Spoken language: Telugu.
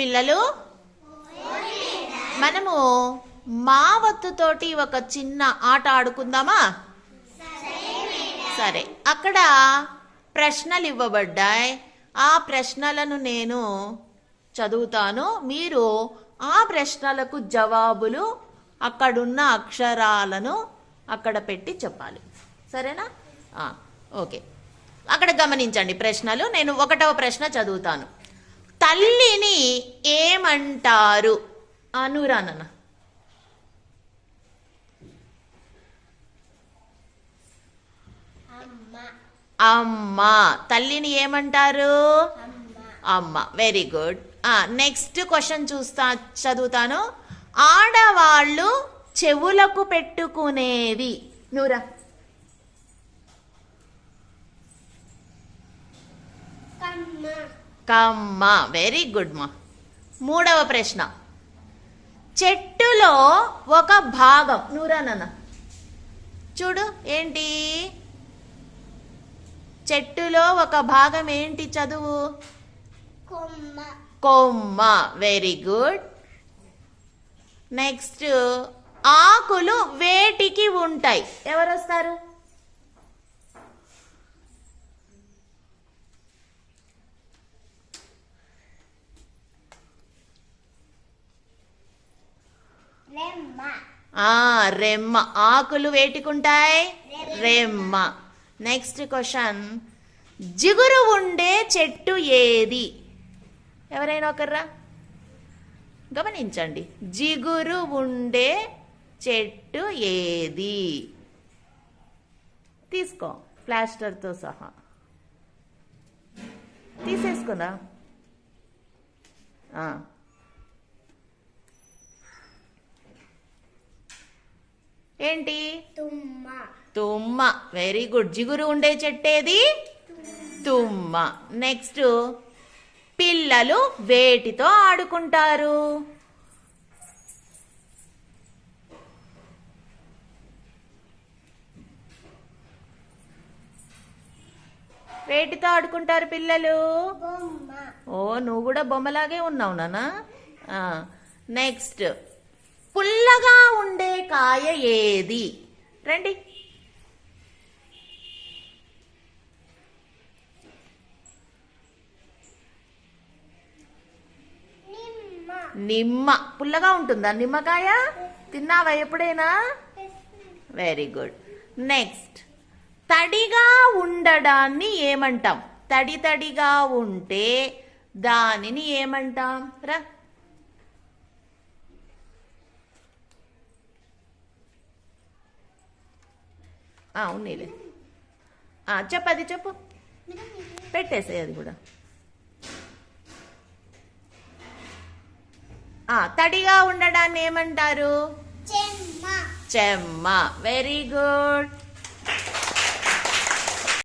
పిల్లలు? మనము మా వత్తుతోటి ఒక చిన్న ఆట ఆడుకుందామా? సరే అక్కడ ప్రశ్నలు ఇవ్వబడ్డాయి. ఆ ప్రశ్నలను నేను చదువుతాను. మీరు ఆ ప్రశ్నలకు జవాబులు అక్కడున్న అక్షరాలను అక్కడ పెట్టి చెప్పాలి. సరేనా? ఓకే. అక్కడ గమనించండి ప్రశ్నలు. నేను ఒకటవ ప్రశ్న చదువుతాను. తల్లిని ఏమంటారు? అనురానన్న అమ్మ. అమ్మ. తల్లిని ఏమంటారు? అమ్మ. అమ్మ. వెరీ గుడ్ నెక్స్ట్ క్వశ్చన్ చూస్తా చదువుతాను. ఆడవాళ్ళు చెవులకు పెట్టుకునేవి. నూరా. కమ్మ కమ్మ వెరీ గుడ్ మా మూడవ ప్రశ్న. చెట్టులో ఒక భాగం. నూరా నాన్న. చూడు ఏంటి? చెట్టులో ఒక భాగం ఏంటి చదువు? కొమ్మ. కొమ్మ. వెరీ గుడ్ నెక్స్ట్ ఆకులు వేటికి ఉంటాయి. ఎవరు వస్తారు రెమ్మ ఆ రెమ్మ. ఆకులు వేటికుంటాయి? రెమ్మ. నెక్స్ట్ క్వశ్చన్ జిగురు ఉండే చెట్టు ఏది? ఎవరైనా ఒకర్రా? గమనించండి. జిగురు ఉండే చెట్టు ఏది? తీసుకో. ప్లాస్టర్తో సహా. తీసేసుకుందా ఏంటి తుమ్మ. తుమ్మ. వెరీ గుడ్ జిగురు ఉండే చెట్టేది? తుమ్మ. నెక్స్ట్ పిల్లలు వేటితో ఆడుకుంటారు? వేటితో ఆడుకుంటారు పిల్లలు? ఓ నువ్వు కూడా బొమ్మలాగే ఉన్నావు నానా. నెక్స్ట్ పుల్లగా కాయ ఏది? రండి. నిమ్మ. పుల్లగా ఉంటుందా? నిమ్మకాయ? తిన్నావా ఎప్పుడైనా? వెరీ గుడ్ నెక్స్ట్ తడిగా ఉండడాన్ని ఏమంటాం? తడి తడిగా ఉంటే దానిని ఏమంటాం? రా. ఆ, చెప్పు అది చెప్పు. పెట్టేసేయ్ అది కూడా. ఆ, తడిగా ఉండడాన్ని ఏమంటారు? చెమ్మ. చెమ్మ. Very good